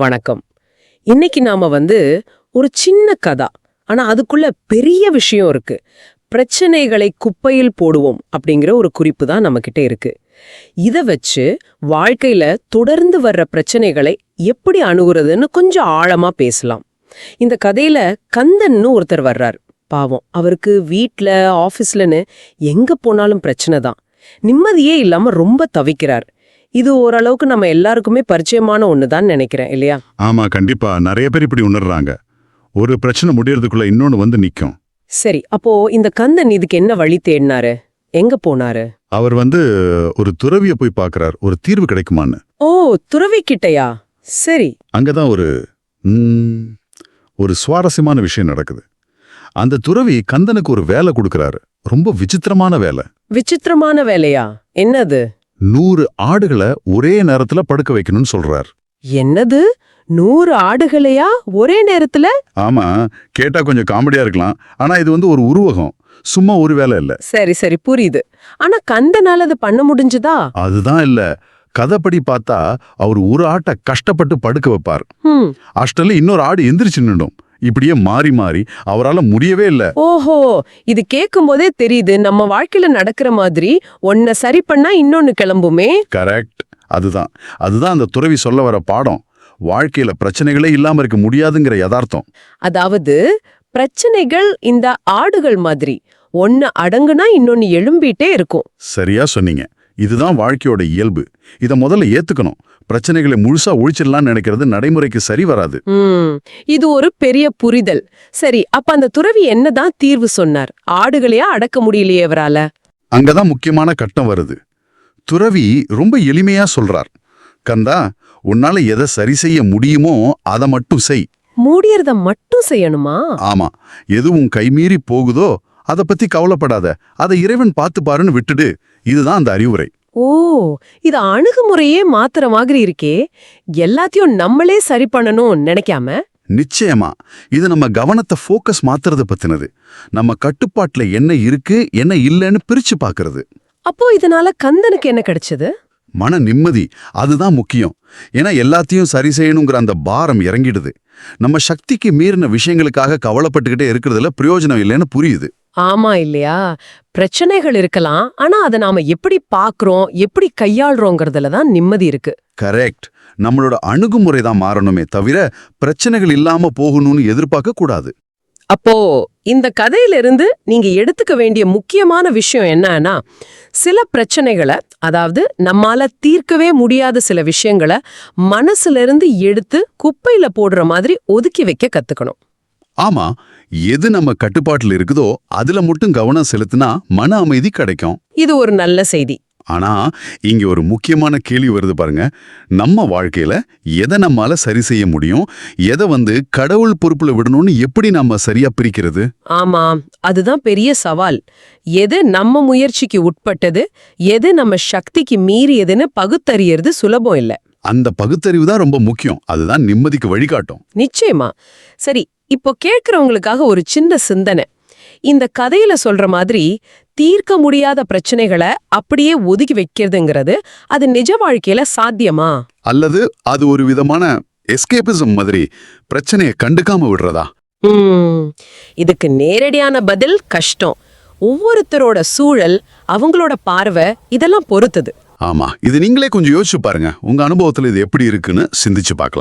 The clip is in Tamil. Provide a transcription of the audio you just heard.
வணக்கம். இன்னைக்கு நாம வந்து ஒரு சின்ன கதா ஆனா அதுக்குள்ள பெரிய விஷயம் இருக்கு. பிரச்சனைகளை குப்பையில் போடுவோம் அப்படிங்கிற ஒரு குறிப்பு தான் நம்மக்கிட்ட இருக்கு. இதை வச்சு வாழ்க்கையில தொடர்ந்து வர்ற பிரச்சனைகளை எப்படி அணுகுறதுன்னு கொஞ்சம் ஆழமா பேசலாம். இந்த கதையில கந்தன்னு ஒருத்தர் வர்றார். பாவம் அவருக்கு வீட்டில் ஆஃபீஸ்லன்னு எங்க போனாலும் பிரச்சனை தான். நிம்மதியே இல்லாம ரொம்ப தவிக்கிறார். இது ஓரளவுக்கு நம்ம எல்லாருக்குமே பரிச்சயமான ஒண்ணுதான் நினைக்கிறேன் இல்லையா? ஆமா கண்டிப்பா. நிறைய பேர் இப்படி உணர்றாங்க. ஒரு பிரச்சனை முடியறதுக்குள்ள இன்னொன்னு வந்து நிக்கும். சரி அப்போ இந்த கந்தன் இதுக்கு என்ன வழி தேடினாரு? எங்க போனாரு? அவர் வந்து ஒரு துறவிய போய் பார்க்கறார். ஒரு தீர்வு கிடைக்குமான்னு. ஓ துறவி கிட்டயா? சரி. அங்கதான் ஒரு ம், ஒரு சுவாரஸ்யமான விஷயம் நடக்குது. அந்த துறவி கந்தனுக்கு ஒரு வேலை கொடுக்கறாரு. ரொம்ப விசித்திரமான வேலை. விசித்திரமான வேலையா? என்னது? நூறு ஆடுகளை ஒரே நேரத்துல படுக்க வைக்கணும்னு சொல்றார். என்னது? நூறு ஆடுகளையா? ஒரே நேரத்துல? ஆமா கேட்டா கொஞ்சம் காமெடியா இருக்கலாம். ஆனா இது வந்து ஒரு உருவகம். சும்மா ஒரு வேலை இல்ல. சரி சரி புரியுது. ஆனா கந்தனால அது பண்ண முடிஞ்சுதா? அதுதான் இல்ல. கதைப்படி பார்த்தா அவர் ஒரு ஆட்டை கஷ்டப்பட்டு படுக்க வைப்பார். ஹம். அஷ்டல்ல இன்னொரு ஆடு எந்திரிச்சு நின்னுடும். இப்படியே மாறி மாறி அவரால முடியவே இல்ல. ஓஹோ இது கேட்கும் போதே தெரியுது. நம்ம வாழ்க்கையில நடக்கிற மாதிரி ஒன்ன சரி பண்ணா இன்னொன்னு கிளம்புமே. கரெக்ட். அதுதான். அதுதான் அந்த துறவி சொல்ல வர பாடம். வாழ்க்கையில பிரச்சனைகளே இல்லாம இருக்க முடியாதுங்கிற யதார்த்தம். அதாவது பிரச்சனைகள் இந்த ஆடுகள் மாதிரி. ஒன்னு அடங்குனா இன்னொன்னு எழும்பிட்டே இருக்கும். சரியா சொன்னீங்க. இதுதான் வாழ்க்கையோட இயல்பு. இத முதல்ல ஏத்துக்கணும். பிரச்சனைகளை முழுசா ஒழிச்சிடலாம்னு நினைக்கிறது நடைமுறைக்கு சரி வராது. இது ஒரு பெரிய புரிதல். சரி அப்ப அந்த துறவி என்னதான் தீர்வு சொன்னார்? ஆடுகளையா அடக்க முடியலையே அவரால அங்கதான் முக்கியமான கட்டம் வருது. துறவி ரொம்ப எளிமையா சொல்றார். கந்தா உன்னால எதை சரி செய்ய முடியுமோ அதை மட்டும் செய். மூடியறத மட்டும் செய்யணுமா? ஆமா. எது உன் கைமீறி போகுதோ அதை பத்தி கவலைப்படாத. அதை இறைவன் பார்த்து பாருன்னு விட்டுடு. இதுதான் அந்த அறிவுரை. ஓ இது அணுகுமுறையே மாத்துற மாதிரி இருக்கே. எல்லாத்தையும் நம்மளே சரி பண்ணணும் நினைக்காம? நிச்சயமா. இது நம்ம கவனத்தை ஃபோக்கஸ் மாத்துறத பத்தினது. நம்ம கட்டுப்பாட்டுல என்ன இருக்கு என்ன இல்லைன்னு பிரிச்சு பார்க்கிறது அப்போ இதனால கந்தனுக்கு என்ன கிடைச்சது? மன நிம்மதி அதுதான் முக்கியம். ஏன்னா எல்லாத்தையும் சரி செய்யணுங்கிற அந்த பாரம் இறங்கிடுது. நம்ம சக்திக்கு மீறின விஷயங்களுக்காக கவலைப்பட்டுக்கிட்டே இருக்கிறதுல பிரயோஜனம் இல்லைன்னு புரியுது. ஆமா இல்லையா? பிரச்சனைகள் இருக்கலாம். ஆனா அதை நாம எப்படி பாக்குறோம் எப்படி கையாள்றோங்கிறதுல தான் நிம்மதி இருக்கு. கரெக்ட் நம்மளோட அணுகுமுறை தான் மாறணுமே தவிர பிரச்சனைகள் இல்லாம போகணும்னு எதிர்பார்க்க கூடாது. அப்போ இந்த கதையில இருந்து நீங்க எடுத்துக்க வேண்டிய முக்கியமான விஷயம் என்னன்னா சில பிரச்சனைகளை அதாவது நம்மால தீர்க்கவே முடியாத சில விஷயங்களை மனசுல இருந்து எடுத்து குப்பையில போடுற மாதிரி ஒதுக்கி வைக்க கத்துக்கணும். ஆமா எது நம்ம கட்டுப்பாட்டுல இருக்குதோ அதுல மட்டும் கவனம் செலுத்தினா மன அமைதி கிடைக்கும். இது ஒரு நல்ல செய்தி. ஆனா இங்க ஒரு முக்கியமான கேள்வி வருது பாருங்க. நம்ம வாழ்க்கையில எதை நம்மால சரி செய்ய முடியும்? எதை வந்து கடவுள் பொறுப்புல விடணும்னு எப்படி நம்ம சரியா பிரிக்கிறது? ஆமா அதுதான் பெரிய சவால். எது நம்ம முயற்சிக்கு உட்பட்டது எது நம்ம சக்திக்கு மீறியதுன்னு பகுத்தறியறது சுலபம் இல்ல. அந்த பகுத்தறிவு தான் ரொம்ப முக்கியம். அதுதான் நிம்மதிக்கு வழிகாட்டும். நிச்சயமா. சரி இப்போ கேட்கறவங்களுக்காக ஒரு சின்ன சிந்தனை. இந்த கதையில சொல்ற மாதிரி தீர்க்க முடியாத பிரச்சனைகளை அப்படியே ஒதுக்கி வைக்கிறதுங்கிறது அது நிஜ வாழ்க்கையில சாத்தியமா? அல்லது அது ஒரு விதமான எஸ்கேபிசம் மாதிரி பிரச்சனையை கண்டுக்காம விடுறதா? இதுக்கு நேரடியான பதில் கஷ்டம். ஒவ்வொருத்தரோட சூழல் அவங்களோட பார்வை இதெல்லாம் பொறுத்தது. ஆமா. இது நீங்களே கொஞ்சம் யோசிச்சு பாருங்க. உங்க அனுபவத்துல இது எப்படி இருக்குன்னு சிந்திச்சு பார்க்கலாம்.